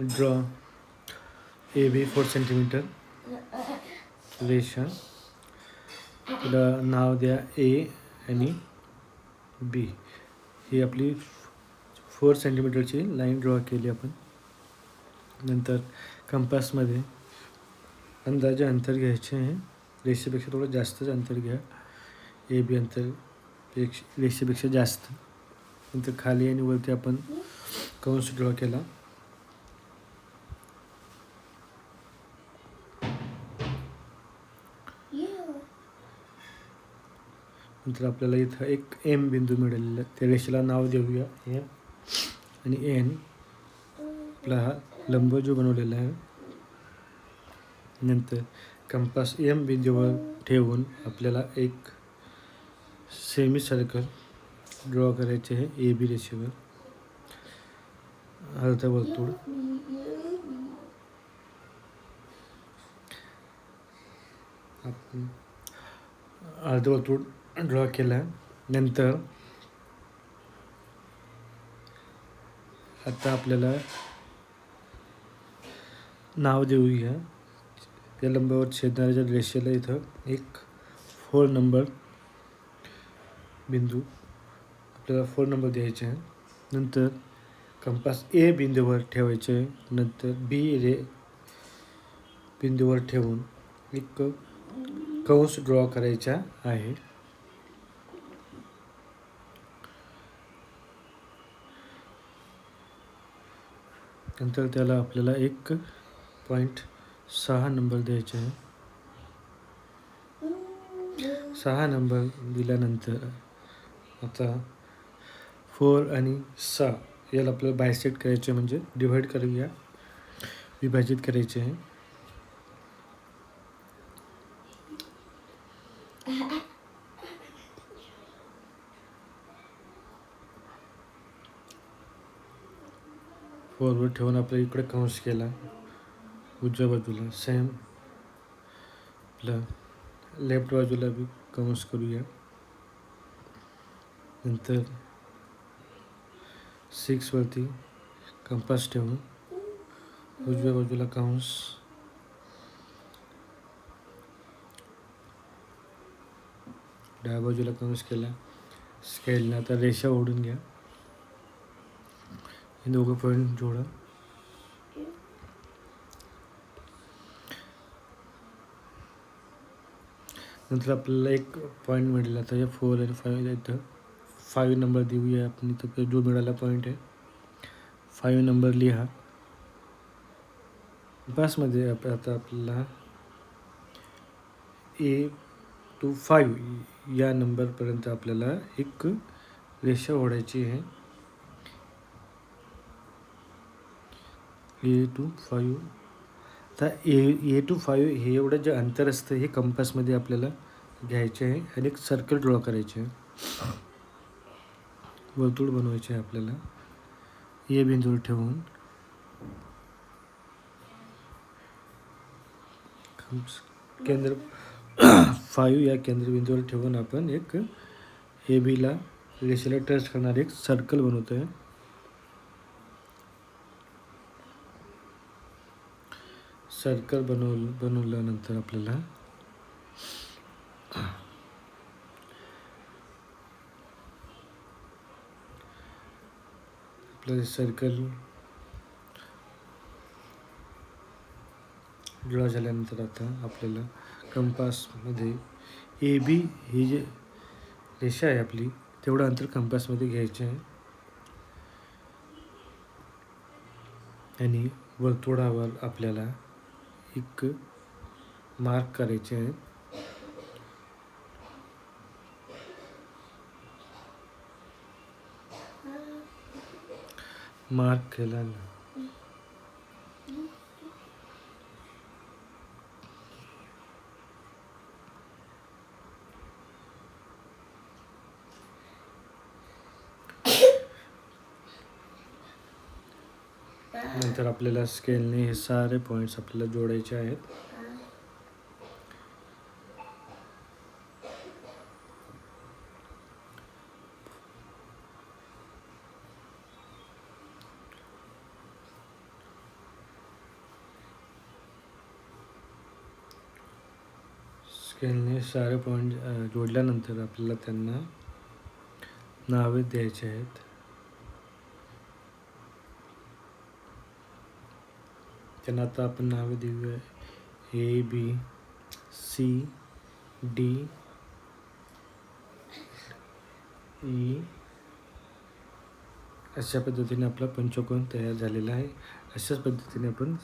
Draw A B four centimetre रेषा तिला नाव द्या ए आणि बी ही आपली फोर सेंटीमीटरची लाईन ड्रॉ केली आपण. नंतर कंपासमध्ये अंदाजे अंतर घ्यायचे आहे. रेषेपेक्षा थोडं जास्तच अंतर घ्या. ए बी अंतरपेक्षा रेषेपेक्षा जास्त. नंतर खाली आणि वरती आपण कंस ड्रॉ केला. नंतर आपल्याला इथं एक एम बिंदू मिळालेला आहे. त्या रेषेला नाव देऊया. एम आणि एन आपला हा लंब जो बनवलेला आहे. नंतर कंपास एम बिंदूवर ठेवून आपल्याला एक सेमी सर्कल ड्रॉ करायचे आहे ए बी रेषेवर. अर्धवर्तुळ आपण अर्धवर्तुळ ड्रॉ केला. नंतर आता आपल्याला नाव देऊया. त्या लंबावर छेदणाऱ्या रेषेला इथं एक फोर नंबर बिंदू. आपल्याला फोर नंबर द्यायचे आहे. नंतर कंपास ए बिंदूवर ठेवायचे आहे. नंतर बी रे बिंदूवर ठेवून एक कंस ड्रॉ करायचा आहे. नंतर त्याला आपल्याला एक पॉईंट सहा नंबर द्यायचे आहे. सहा नंबर दिल्यानंतर आता फोर आणि सहा याला आपल्याला बायसेट करायचे म्हणजे डिव्हाइड करूया विभाजित करायचे आहे. फोरवर ठेवून आपल्या इकडे कंस केला. उजव्या बाजूला सेम. आपलं लेफ्ट बाजूला बी कंस करूया. नंतर सिक्सवरती कंपास ठेवून उजव्या बाजूला कंस. डाव्या बाजूला कंस केला. स्केलने आता रेषा ओढून घ्या. हे दोघं पॉईंट जोडा. नंतर आपल्याला एक पॉईंट मिळाला. आता या फोर आणि फाईव्ह इथं फाईव्ह नंबर देऊया आपण इथं. जो मिळाला पॉईंट आहे फाईव्ह नंबर लिहा. बसमध्ये आप आता आपल्याला ए टू फाईव्ह या नंबरपर्यंत आपल्याला एक रेषा ओढायची आहे. A two five. आता ए ए टू फाईव्ह हे एवढं जे अंतर असतं हे कंपासमध्ये आपल्याला घ्यायचे आहे आणि एक सर्कल ड्रॉ करायचे आहे. वर्तुळ बनवायचे आहे आपल्याला. ए बिंदूवर ठेवून. केंद्र फाईव्ह या केंद्रबिंदूवर ठेवून आपण एक ए बीला रेषेला टच करणारे एक सर्कल बनवतो आहे सर्कल बनव बनवल्यानंतर आपल्याला आपलं सर्कल जुळा झाल्यानंतर आता आपल्याला कंपासमध्ये ए बी ही जी रेषा आहे आपली तेवढं अंतर कंपासमध्ये घ्यायचं आहे. आणि वर्तुळावर आपल्याला एक मार्क करायचे आहे मार्क केला नंतर आपल्याला स्केलने हे सारे पॉईंट्स आपल्याला जोडायचे आहेत. स्केलने सारे पॉईंट जोडल्यानंतर आपल्याला त्यांना नावे द्यायचे आहेत. त्यांना आता आपण नावे देऊया. A B C D E अशा पद्धतीने आपला पंचकोन तयार झालेला आहे. अशाच पद्धतीने आपण